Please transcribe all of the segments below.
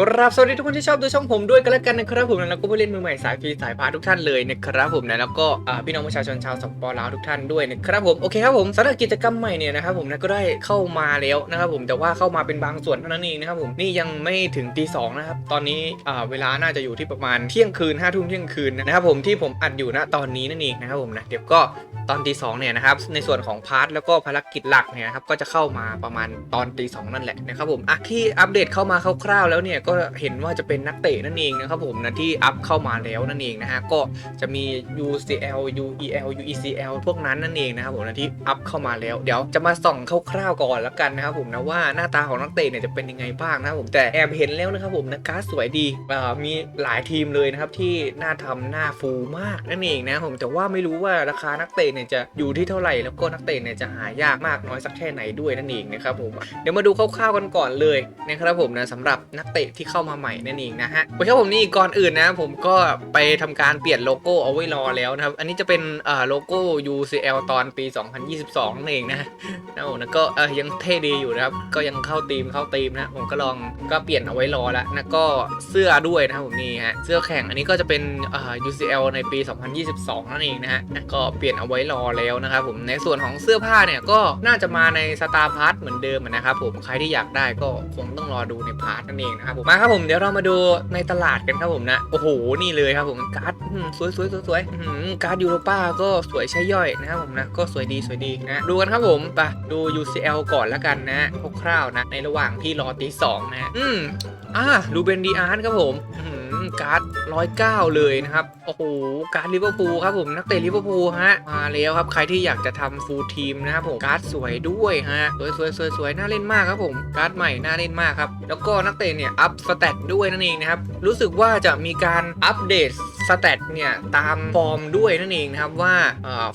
กราบสวัสดีทุกคนที่ชอบดูช่องผมด้วยกันแล้วกันนะครับผมแล้วก็ผู้เล่นมือใหม่สายฟรีสายพาทุกท่านเลยนะครับผมนะแล้วก็พี่น้องประชาชนชาวสปปลาวทุกท่านด้วยนะครับผมโอเคครับผมสำหรับกิจกรรมใหม่เนี่ยนะครับผมนะก็ได้เข้ามาแล้วนะครับผมแต่ว่าเข้ามาเป็นบางส่วนเท่านั้นเองนะครับผมนี่ยังไม่ถึงตีสองนะครับตอนนี้เวลาน่าจะอยู่ที่ประมาณเที่ยงคืนห้าทุ่มเที่ยงคืนนะครับผมที่ผมอัดอยู่ณตอนนี้นั่นเองนะครับผมนะเดี๋ยวก็ตอนตีสองเนี่ยนะครับในส่วนของพาร์ทแล้วก็ภารกิจหลักเนี่ยนะครับก็จะเข้ามาประมาณตอนตีสองนั่นแหละนะครับผมอะที่อัปเดตเข้ามาคร่าวๆแล้วเนี่ยก็เห็นว่าจะเป็นนักเตะนั่นเองนะครับผมนะที่อัพเข้ามาแล้วนั่นเองนะฮะก็จะมี UCL UEL UECL พวกนั้นนั่นเองนะครับผมนะที่อัพเข้ามาแล้วเดี๋ยวจะมาส่องคร่าวๆก่อนแล้วกันนะครับผมนะว่าหน้าตาของนักเตะเนี่ยจะเป็นยังไงบ้างนะครับผมแต่แอบเห็นแล้วนะครับผมนะการ์ดสวยดีมีหลายทีมเลยนะครับที่หน้าทำหน้าฟูมากนั่นเองนะครับผมแต่ว่าไม่รู้ว่าราคานักเตะเนี่ยจะอยู่ที่เท่าไหร่แล้วก็นักเตะเนี่ยจะหายากมากน้อยสักแค่ไหนด้วยนั่นเองนะครับผมเดี๋ยวมาดูคร่าวๆกันก่อนเลยนะครับผมนะสำหรับนักเตะที่เข้ามาใหม่นั่นเองนะฮะโอเคครับผมนี่ก่อนอื่นนะ ผมก็ไปทำการเปลี่ยนโลโก้เอาไว้รอแล้วนะครับ อันนี้จะเป็นเอ่อโลโก้ UCL ตอนปี 2022นั่นเองนะนะผมนะก็เออยังเท่ดีอยู่นะครับ ก็ยังเข้าธีมเข้าธีมนะ ผมก็ลองก็เปลี่ยนเอาไว้รอแล้วนะก็เสื้อด้วยนะครับผมนี่ฮะเสื้อแข่งอันนี้ก็จะเป็นเอ่อ UCL ในปี 2022 นั่นเองนะฮะนะก็เปลี่ยนเอาไว้รอแล้วนะครับผมในส่วนของเสื้อผ้าเนี่ยก็น่าจะมาในสตาร์พาร์ทเหมือนเดิมนะครับผมใครที่อยากได้ก็คงต้องรอดูในพาร์ทนั่นเองนะครับมมาครับผมเดี๋ยวเรามาดูในตลาดกันครับผมนะ โอ้โห นี่เลยครับผมการ์ดสวยสวยสวยสวยการ์ดยูโรป้าก็สวยใช่ย่อยนะครับผมนะ ก็สวยดีสวยดีนะดูกันครับผมไปดู UCL ก่อนละกันนะคร่าวๆนะ ในระหว่างที่รอตีสองนะ อืมอ่าดูเบนดีอาร์ตครับผม การ์ดร้อยเก้าเลยนะครับ โอ้โห การ์ดลิเวอร์พูลครับผมนักเตะลิเวอร์พูลฮะ มาแล้วครับ ใครที่อยากจะทำฟูลทีมนะครับผม การ์ดสวยด้วยฮะ สวยสวยสวยสวยน่าเล่นมากครับผม การ์ดใหม่น่าเล่นมากครับ แล้วก็นักเตะเนี่ยอัพสเตตด้วยนั่นเองนะครับ รู้สึกว่าจะมีการอัปเดตสเตตเนี่ยตามฟอร์มด้วยนั่นเองนะครับว่า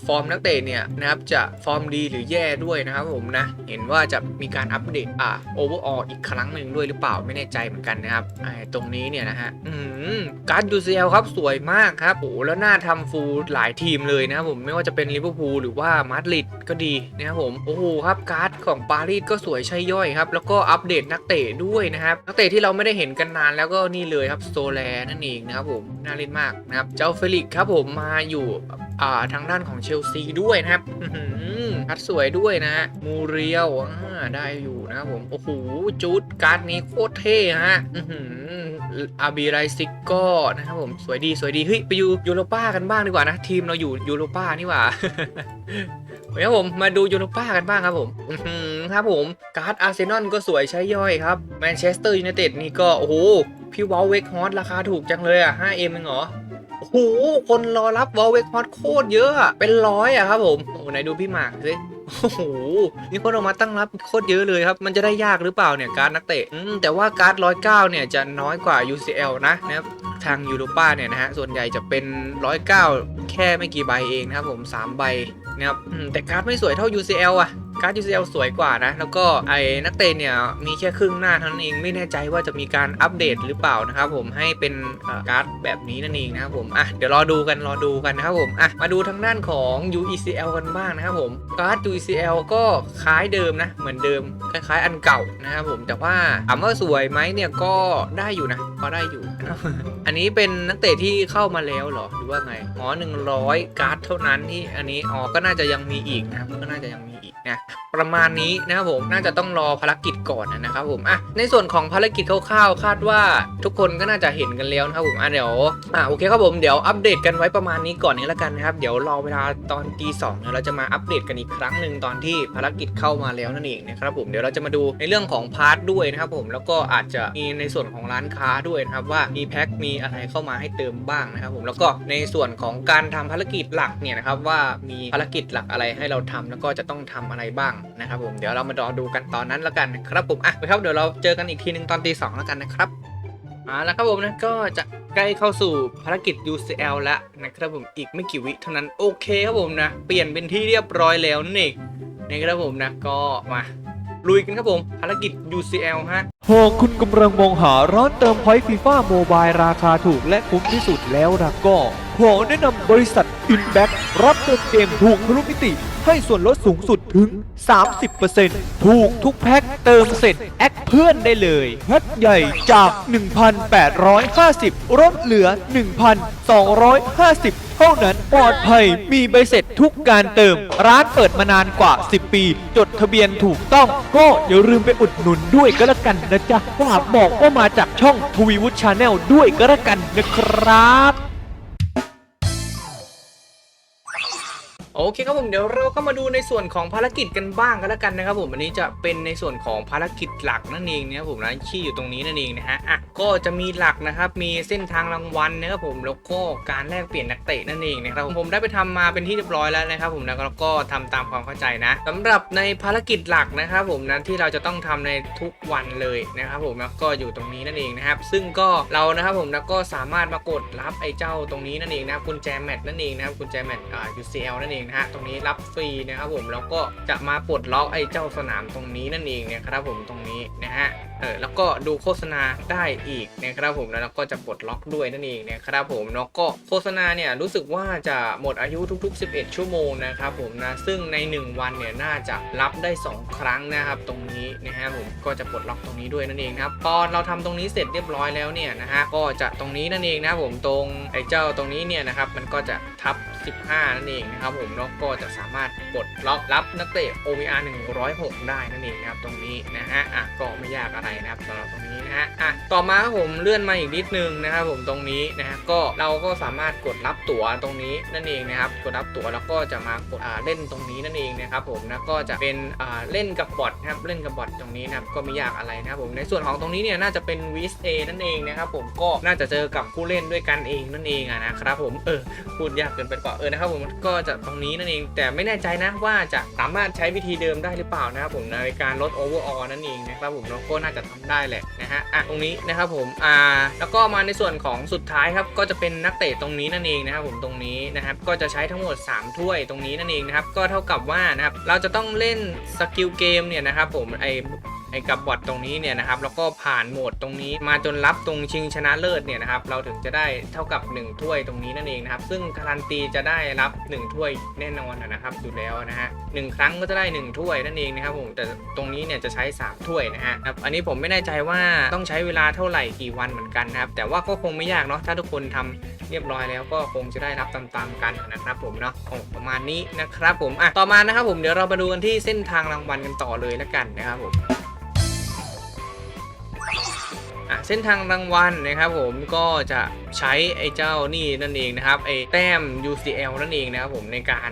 ฟอร์มนักเตะเนี่ยนะครับจะฟอร์มดีหรือแย่ด้วยนะครับผมนะ เห็นว่าจะมีการอัปเดตอ่าโอเวอร์อออีกครั้งหนึ่งด้วยหรือเปล่าไม่แน่ใจเหมือนกันนะครับไอตรงนี้เนี่ยนะฮะอืม การ์ดยูซีเอลครับสวยมากครับโอ้แล้วน่าทำฟูลหลายทีมเลยนะผมไม่ว่าจะเป็นลิเวอร์พูลหรือว่ามาดริดก็ดีนะครับผมโอ้โหครับการ์ดของปารีสก็สวยใช่ย่อยครับแล้วก็อัปเดตนักเตะด้วยนะครับนักเตะที่เราไม่ได้เห็นกันนานแล้วก็นี่เลยครับโซแลนั่นเองนะครับผมน่าเล่นมากนะครับเจ้าเฟลิกครับผมมาอยู่อ่าทางด้านของเชลซีด้วยนะครับ คัดสวยด้วยนะฮะมูเรียลอ่าได้อยู่นะผม โอ้โห จูดการ์ดนี้โคตรเท่ฮะอาบีไรซิกก็นะครับผมสวยดีสวยดี เฮ้ย ไปอยู่ยูโรป้ากันบ้างดีกว่านะ ทีมเราอยู่ยูโรป้านี่หว่าโอเคครับผมมาดูยูโรป้ากันบ้างครับผมครับผมการ์ดอาร์เซนอลก็สวยใช้ย่อยครับแมนเชสเตอร์ยูไนเต็ดนี่ก็ โอ้โห พี่วอลเวกฮอตราคาถูกจังเลยอะ 5M เองเหรอ โอ้โหคนรอรับวอลเวกฮอตโคตรเยอะ เป็นร้อยอะครับผม โอ้ไหนดูพี่หมากสิโอ้โหมีคนออกมาตั้งรับโคตรเยอะเลยครับ มันจะได้ยากหรือเปล่าเนี่ยการนักเตะอืมแต่ว่าการ์ดร้อยเก้าเนี่ยจะน้อยกว่า UCL นะนะครับทางยูโรป้าเนี่ยนะฮะ ส่วนใหญ่จะเป็นร้อยเก้าแค่ไม่กี่ใบเองนะครับผมสามใบนะครับอืมแต่การ์ดไม่สวยเท่า UCL อะ การ์ด UCL สวยกว่านะ แล้วก็ไอ้นักเตะเนี่ยมีแค่ครึ่งหน้าเท่านั้นเองไม่แน่ใจว่าจะมีการอัปเดตหรือเปล่านะครับผมให้เป็นการ์ดแบบนี้นั่นเองนะครับผมอะเดี๋ยวรอดูกันรอดูกันนะครับผมอะมาดูทางด้านของ UECL กันบ้างนะครับผมการ์ด UECL ก็คล้ายเดิมนะเหมือนเดิมคล้ายๆ อันเก่านะครับผมแต่ว่าถามว่าสวยไหมเนี่ยก็ได้อยู่นะพอได้อยู่ อันนี้เป็นนักเตะที่เข้ามาแล้วเหรอหรือว่าไงอ๋อ100 การ์ดเท่านั้นที่อันนี้อ๋อก็น่าจะยังมีอีกนะครับก็น่าจะยังมีอีกนะประมาณนี้นะครับผมน่าจะต้องรอภารกิจก่อนนะครับผมอะในส่วนของภารกิจคร่าวๆคาดว่าทุกคนก็น่าจะเห็นกันแล้วนะครับผมอะเดี๋ยวอะโอเคครับผมเดี๋ยวอัปเดตกันไว้ประมาณนี้ก่อนนี้แล้วกันนะครับเดี๋ยวรอเวลาตอนตีสองเนี่ยเราจะมาอัปเดตกันอีกครั้งหนึ่งตอนที่ภารกิจเข้ามาแล้วนั่นเองนะครับผมเดี๋ยวเราจะมาดูในเรื่องของพาร์ทด้วยนะครับผมแล้วก็อาจจะมีในส่วนของร้านค้าด้วยนะครับว่ามีแพ็คมีอะไรเข้ามาให้เติมบ้างนะครับผมแล้วก็ในส่วนของการทำภารกิจหลักเนี่ยนะครับว่ามีภารกิจหลักอะไรให้เราทำแล้วก็จะต้องทำอะไรบ้างนะครับผมเดี๋ยวเรามารอดูกันตอนนั้นแล้วกันครับผมอะไปครับเดี๋ยวเราเจอกันอีกทีหนึ่งตอนตีสองแล้วกันนะครับอ่าแล้วครับผมนะก็จะใกล้เข้าสู่ภารกิจ UCL แล้วนะครับผมอีกไม่กี่วิเท่านั้นโอเคครับผมนะเปลี่ยนเป็นที่เรียบร้อยแล้วนั่นเองนะครับผมนะก็มาลุยกันครับผม ภารกิจ UCL ฮะหากคุณกำลังมองหาร้านเติมพอยต์ฟีฟ่าโมบายราคาถูกและคุ้มที่สุดแล้วล่ะก็ขอแนะนำบริษัท Inback รับเติมเกมถูกทะลุมิติ ให้ส่วนลดสูงสุดถึง 30%ถูกทุกแพ็คเติมเสร็จ แอคเพื่อนได้เลยแพ็คใหญ่จาก 1,850ลดเหลือ 1,250 เท่านั้นปลอดภัยมีใบเสร็จทุกการเติม ร้านเปิดมานานกว่า 10 ปี จดทะเบียนถูกต้องก็อย่าลืมไปอุดหนุนด้วยก็แล้วกันนะจ๊ะฝากบอกว่ามาจากช่องทวีวุฒิชาแนลด้วยก็แล้วกันนะครับ เคครับผมเดี๋ยวเราก็มาดูในส่วนของภารกิจกันบ้างกันแล้วกันนะครับผมอันนี้จะเป็นในส่วนของภารกิจหลักนั่นเองนะครับผมนะที่อยู่ตรงนี้นั่นเองนะฮะอะก็จะมีหลักนะครับมีเส้นทางรางวัลนะครับผมแล้วก็การแลกเปลี่ยนนักเตะนั่นเองนะครับผมได้ไปทำมาเป็นที่เรียบร้อยแล้วนะครับผมนะแล้วก็ทำตามความเข้าใจนะสำหรับในภารกิจหลักนะครับผมนะที่เราจะต้องทำในทุกวันเลยนะครับผมแล้วก็อยู่ตรงนี้นั่นเองนะครับซึ่งก็เรานะครับผมนะก็สามารถมากดรับไอ้เจ้าตรงนี้นั่นเองนะครับกุญแจแมตช์นั่นเองนะครับกุญแจแมตช์อ่า UCL นั่นเองนะฮะ ตรงนี้รับฟรีนะครับผมแล้วก็จะมาปลดล็อกไอ้เจ้าสนามตรงนี้นั่นเองเนี่ยครับผมตรงนี้นะฮะเออแล้วก็ดูโฆษณาได้อีกนะครับผมแล้วก็จะปลดล็อกด้วยนั่นเองนะครับผมแล้วก็โฆษณาเนี่ยรู้สึกว่าจะหมดอายุทุก ๆ 11 ชั่วโมงนะครับผมนะซึ่งใน 1 วันเนี่ยน่าจะรับได้ 2 ครั้งนะครับตรงนี้นะฮะผมก็จะปลดล็อกตรงนี้ด้วยนั่นเองนะครับพอเราทำตรงนี้เสร็จเรียบร้อยแล้วเนี่ยนะฮะก็จะตรงนี้นั่นเองนะครับผมตรงไอ้เจ้าตรงนี้เนี่ยนะครับมันก็จะทับ 15 นั่นเองนะครับผมแล้วก็จะสามารถปลดล็อกรับนักเตะ OVR 106 ได้นั่นเองนะครับตรงนี้นะฮะอะก็ไม่ยากอะไรนะครับสำหรับตรงนี้นะฮะอะต่อมาครับผมเลื่อนมาอีกนิดนึงนะครับผมตรงนี้นะฮะก็เราก็สามารถกดรับตั๋วตรงนี้นั่นเองนะครับกดรับตั๋วแล้วก็จะมากดอ่าเล่นตรงนี้นั่นเองนะครับผมนะก็จะเป็นอ่าเล่นกับบอท นะครับเล่นกับบอทตรงนี้นะครับก็ไม่ยากอะไรนะครับผมในส่วนของตรงนี้เนี่ยน่าจะเป็นวิสเอนั่นเองนะครับผมก็น่าจะเจอกับผู้เล่นด้วยกันเองนั่นเองนะครับผมเออพูดยากเกินไปกว่าเออนะครับผมก็จะตรงนี้นั่นเอง แต่ไม่แน่ใจนะว่าจะสามารถใช้วิธีเดิมได้หรือเปล่านะครับผมในการลดโอเวอร์ออนั่นเองนะครับผมแล้วก็น่าจะทำได้แหละนะฮะอะตรงนี้นะครับผมอ่าแล้วก็มาในส่วนของสุดท้ายครับก็จะเป็นนักเตะตรงนี้นั่นเองนะครับผมตรงนี้นะครับก็จะใช้ทั้งหมด 3 ถ้วยตรงนี้นั่นเองนะครับก็เท่ากับว่านะครับเราจะต้องเล่นสกิลเกมเนี่ยนะครับผมไอไอ้กับบอทตรงนี้เนี่ยนะครับแล้วก็ผ่านโหมดตรงนี้มาจนรับตรงชิงชนะเลิศเนี่ยนะครับเราถึงจะได้เท่ากับ 1 ถ้วยตรงนี้นั่นเองนะครับซึ่งการันตีจะได้รับ 1 ถ้วยแน่นอนนะครับอยู่แล้วนะฮะหนึ่งครั้งก็จะได้ 1 ถ้วยนั่นเองนะครับผมแต่ตรงนี้เนี่ยจะใช้ 3 ถ้วยนะฮะครับอันนี้ผมไม่แน่ใจว่าต้องใช้เวลาเท่าไหร่กี่วันเหมือนกันนะครับแต่ว่าก็คงไม่ยากเนาะถ้าทุกคนทำ เรียบร้อยแล้วก็คงจะได้รับตามๆกันนะครับผมเนาะประมาณนี้นะครับผมอะต่อมานะครับผมเดี๋ยวเรามาดูกันที่เส้นทางรางวัลกันต่อเลยแล้วกันนะครับผม เส้นทางรางวัลนะครับผมก็จะใช้ไอ้เจ้านี่นั่นเองนะครับไอ้แต้ม UCL นั่นเองนะครับผมในการ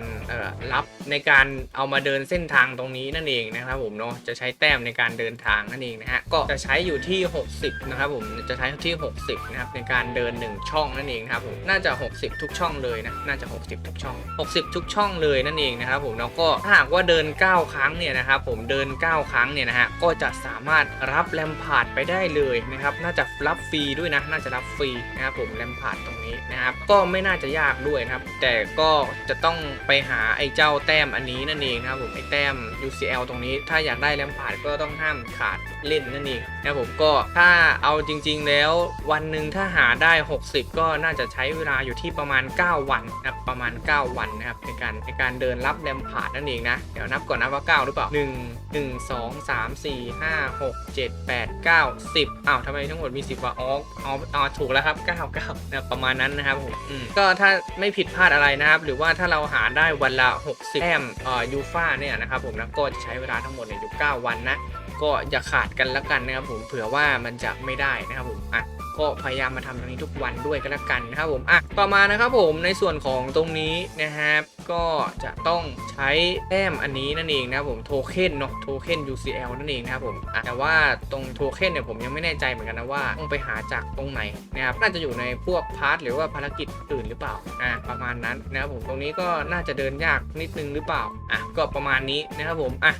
รับในการเอามาเดินเส้นทางตรงนี้นั่นเองนะครับผมเนาะจะใช้แต้มในการเดินทางนั่นเองนะฮะก็จะใช้อยู่ที่ 60 นะครับผมจะใช้ที่ 60 นะครับในการเดิน 1 ช่องนั่นเองนะครับผมน่าจะ 60 ทุกช่องเลยนะน่าจะ 60 ทุกช่อง 60 ทุกช่องเลยนั่นเองนะครับผมแล้วก็ถ้าหากว่าเดิน 9 ครั้งเนี่ยนะครับผมเดิน 9 ครั้งเนี่ยนะฮะก็จะสามารถรับแลมพาร์ดไปได้เลยนะครับน่าจะรับฟรีด้วยนะ น่าจะรับฟรีนะครับผมแลมพาร์ดตรงนี้นะครับ ก็ไม่น่าจะยากด้วยนะครับ แต่ก็จะต้องไปหาไอ้เจ้าแต้มอันนี้นั่นเองนะครับผมไอ้แต้ม UCL ตรงนี้ ถ้าอยากได้แลมพาร์ดก็ต้องห้ามขาดเล่นนั่นเองนะครับผมก็ถ้าเอาจริง ๆ แล้ววันหนึ่งถ้าหาได้ 60 ก็น่าจะใช้เวลาอยู่ที่ประมาณ 9 วันนะครับประมาณ 9 วันนะครับในการในการเดินรับแลมพาร์ดนั่นเองนะเดี๋ยวนับก่อนนะว่า 9 หรือเปล่า 1 1 2 3 4 5 6 7 8 9 10อ้าวทำไมทั้ั้งหมดมี 10ว่าอ๋ออ๋อถูกแล้วครับ 9 9นะประมาณนั้นนะครับผมอืมก็ถ้าไม่ผิดพลาดอะไรนะครับ หรือว่าถ้าเราหาได้วันละ 60แต้มเอ่อยูฟ่าเนี่ยนะครับผมนะก็จะใช้เวลาทั้งหมดเนี่ยอยู่9วันนะก็อย่าขาดกันแล้วกันนะครับผมเผื่อว่ามันจะไม่ได้นะครับผมอะ ก็พยายามมาทำตรงนี้ทุกวันด้วยก็แล้วกันนะครับผมอะต่อมานะครับผมในส่วนของตรงนี้นะครับก็จะต้องใช้แต้มอันนี้นั่นเองนะครับผมโทเค็นเนาะโทเค็น UCL นั่นเองนะครับผมแต่ว่าตรงโทเค็นเนี่ยผมยังไม่แน่ใจเหมือนกันนะว่าต้องไปหาจากตรงไหนนะครับน่าจะอยู่ในพวกพาร์ทหรือว่าภารกิจอื่นหรือเปล่าอะประมาณนั้นนะครับผมตรงนี้ก็น่าจะเดินยากนิดนึงหรือเปล่าอะก็ประมาณนี้นะครับผมอะ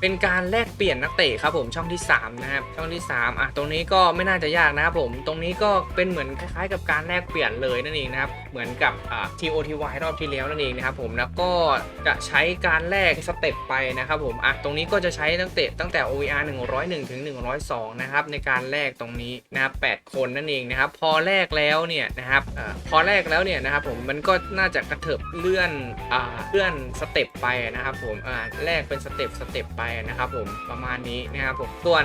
เป็นการแลกเปลี่ยนนักเตะครับผมช่องที่สามนะครับช่องที่สามอะตรงนี้ก็ไม่น่าจะยากนะครับผมตรงนี้ก็เป็นเหมือนคล้ายๆ กับการแลกเปลี่ยนเลยนั่นเองนะครับเหมือนกับอ่า TOTY รอบที่แล้วนั่นเองนะครับผมแล้วก็จะใช้การแลกสเต็ปไปนะครับผมอะตรงนี้ก็จะใช้นักเตะตั้งแต่ OVR 101ถึง102นะครับในการแลกตรงนี้นะครับ8คนนั่นเองนะครับพอแลกแล้วเนี่ยนะครับอาพอแลกแล้วเนี่ยนะครับผมมันก็น่าจะกระเถิบเลื่อนอ่าเลื่อนสเต็ปไปนะครับผมอ่าแลกเป็นสเต็ปสเต็ปไปนะครับผมประมาณนี้นะครับผมส่วน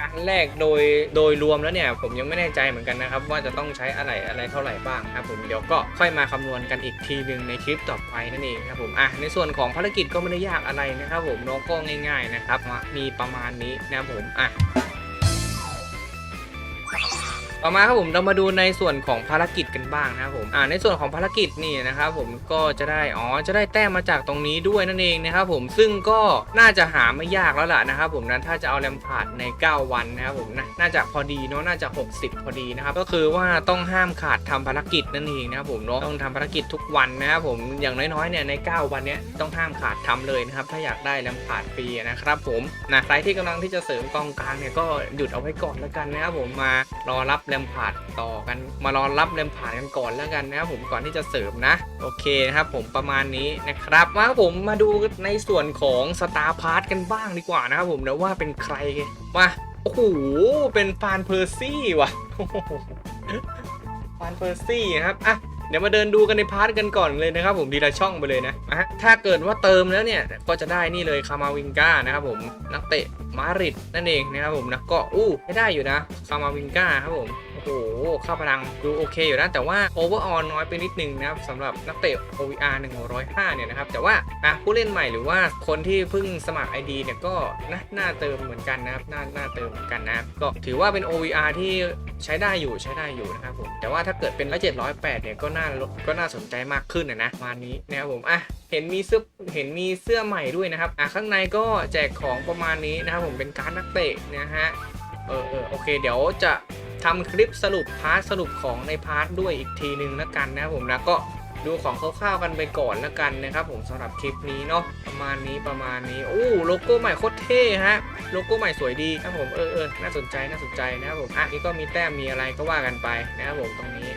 การแลกโดยโดยรวมแล้วเนี่ยผมยังไม่แน่ใจเหมือนกันนะครับว่าจะต้องใช้อะไรอะไรเท่าไหร่บ้างนะครับผมเดี๋ยวก็ค่อยมาคำนวณกันอีกทีหนึ่งในคลิปต่อไปนั่นเองครับผมอะในส่วนของภารกิจก็ไม่ได้ยากอะไรนะครับผมน้องก็ง่าย ๆนะครับมามีประมาณนี้นะครับผมอะ ต่อมาครับผมเรามาดูในส่วนของภารกิจกันบ้างนะครับผมอ่าในส่วนของภารกิจนี่นะครับผมก็จะได้อ๋อจะได้แต้มมาจากตรงนี้ด้วยนั่นเองนะครับผมซึ่งก็น่าจะหาไม่ยากแล้วล่ะนะครับผมนั้นถ้าจะเอาแรมพาร์ดใน 9 วันนะครับผมนะน่าจะพอดีเนาะน่าจะ 60 พอดีนะครับก็คือว่าต้องห้ามขาดทำภารกิจนั่นเองนะครับผมเนาะต้องทำภารกิจทุกวันนะครับผมอย่างน้อยๆเนี่ยใน 9 วันเนี้ยต้องห้ามขาดทำเลยนะครับถ้าอยากได้แรมพาร์ดฟรีนะครับผมนะใครที่กำลังที่จะเสริมกองกลางเนี่ยก็หยุดเอาไว้ก่อนแล้วกันนะครับผมมารอรับแรมพาร์ดต่อกัน มารอรับแรมพาร์ดกันก่อนแล้วกันนะครับผมก่อนที่จะเสริมนะ โอเคนะครับผมประมาณนี้นะครับมาผมมาดูในส่วนของสตาร์พาร์ทกันบ้างดีกว่านะครับผมนะว่าเป็นใครมาโอ้โหเป็นฟานเพอร์ซี่ว่ะฟานเพอร์ซี่นะครับอะเดี๋ยวมาเดินดูกันในพาร์ทกันก่อนเลยนะครับผมทีละช่องไปเลยนะอะถ้าเกิดว่าเติมแล้วเนี่ย ก็จะได้นี่เลยคามาวิงกานะครับผมนักเตะ มาริดนั่นเองนะครับผมนะก็อู้ไม่ได้อยู่นะคามาวิงกาครับผมโอ้โหค่าพลังดูโอเคอยู่นะแต่ว่าโอเวอร์ออนน้อยไปนิดนึงนะครับสำหรับนักเตะ OVR 105 เนี่ยนะครับ แต่ว่าอะผู้เล่นใหม่หรือว่าคนที่เพิ่งสมัคร ID เนี่ยก็นะน่าเติมเหมือนกันนะครับน่าน่าเติมเหมือนกันนะครับก็ถือว่าเป็น OVR ที่ใช้ได้อยู่ใช้ได้อยู่นะครับผมแต่ว่าถ้าเกิดเป็นละ708เนี่ยก็น่าก็น่าสนใจมากขึ้นนะนะมานี้นะครับผมอะ เห็นมีเสื้อเห็นมีเสื้อใหม่ด้วยนะครับอะข้างในก็แจกของประมาณนี้นะครับผมเป็นการนักเตะนะฮะเออเออโอเค เดี๋ยวจะทำคลิปสรุปพาร์ทสรุปของในพาร์ทด้วยอีกทีหนึ่งแล้วกันนะครับผมนะก็ดูของคร่าวๆกันไปก่อนแล้วกันนะครับ ผมสำหรับคลิปนี้เนาะประมาณนี้ประมาณนี้โอ้โลโก้ใหม่โคตรเท่ฮะโลโก้ใหม่สวยดีครับผมเออเออน่าสนใจน่าสนใจนะครับผมอะนี่ก็มีแต้มมีอะไรก็ว่ากันไปนะครับผมตรงนี้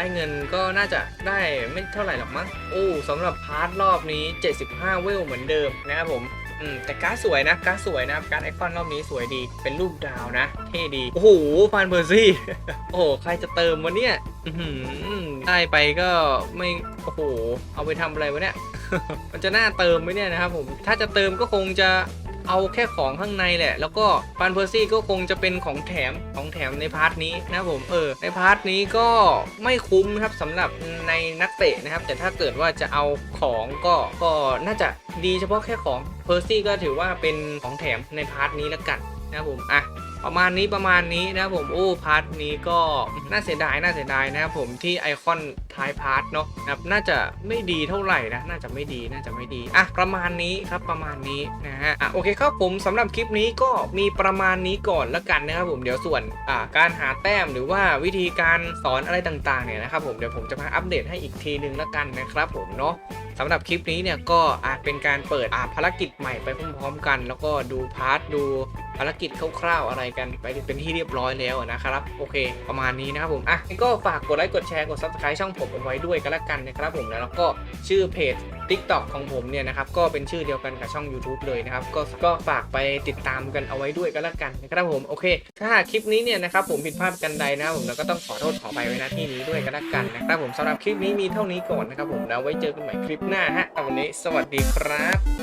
ได้เงินก็น่าจะได้ไม่เท่าไหร่หรอกมั้งโอ้สำหรับพาร์ทรอบนี้ 75 เวลเหมือนเดิมนะครับผมอืมแต่การ์ดสวยนะการ์ดสวยนะการ์ดไอคอนรอบนี้สวยดีเป็นรูปดาวนะ เท่ดี โอ้โหฟานเบอร์ซี่ โอ้โห ใครจะเติมวะเนี่ยอื้ได้ไปก็ไม่ โอ้โห เอาไปทำอะไรวะเนี่ย มันจะน่าเติมไหมเนี่ยนะครับผม ถ้าจะเติมก็คงจะ เอาแค่ของข้างในแหละ แล้วก็ฟันเพอร์ซี่ก็คงจะเป็นของแถมของแถมในพาร์ทนี้นะผมเออในพาร์ทนี้ก็ไม่คุ้มครับสำหรับในนักเตะนะครับ แต่ถ้าเกิดว่าจะเอาของก็ก็น่าจะดีเฉพาะแค่ของเพอร์ซี่ก็ถือว่าเป็นของแถมในพาร์ทนี้แล้วกันนะผมอะ ประมาณนี้ประมาณนี้นะครับผมโอ้พาร์ทนี้ก็น่าเสียดายน่าเสียดายนะครับผมที่ไอคอนท้ายพาร์ทเนาะนะครับน่าจะไม่ดีเท่าไหร่นะน่าจะไม่ดีน่าจะไม่ดีอะประมาณนี้ครับประมาณนี้นะฮะอะโอเคครับผมสำหรับคลิปนี้ก็มีประมาณนี้ก่อนแล้วกันนะครับผมเดี๋ยวส่วนอ่าการหาแต้มหรือว่าวิธีการสอนอะไรต่างๆเนี่ยนะครับผมเดี๋ยวผมจะมาอัปเดตให้อีกทีนึงแล้วกันนะครับผมเนาะสำหรับคลิปนี้เนี่ยก็อาจเป็นการเปิดอ่าภารกิจใหม่ไปพร้อมๆกัน แล้วก็ดูพาร์ทดู ภารกิจคร่าวๆอะไรกันไปเป็นที่เรียบร้อยแล้วนะครับโอเค ประมาณนี้นะครับผมอะก็ฝากกดไลค์กดแชร์กด subscribe ช่องผมเอาไว้ด้วยกันละกันนะครับผมแล้วก็ชื่อเพจ TikTok ของผมเนี่ยนะครับก็เป็นชื่อเดียวกันกับช่อง YouTube เลยนะครับก็ก็ฝากไปติดตามกันเอาไว้ด้วยกันละกันนะครับผมโอเค ถ้าคลิปนี้เนี่ยนะครับผมผิดพลาดกันใดนะครับผมแล้วก็ต้องขอโทษขอไปไว้ณที่นี้ด้วยกันละกันนะครับผมสำหรับคลิปนี้มีเท่านี้ก่อนนะครับผมแล้วไว้เจอกันใหม่คลิปหน้าฮะวันนี้ สวัสดีครับ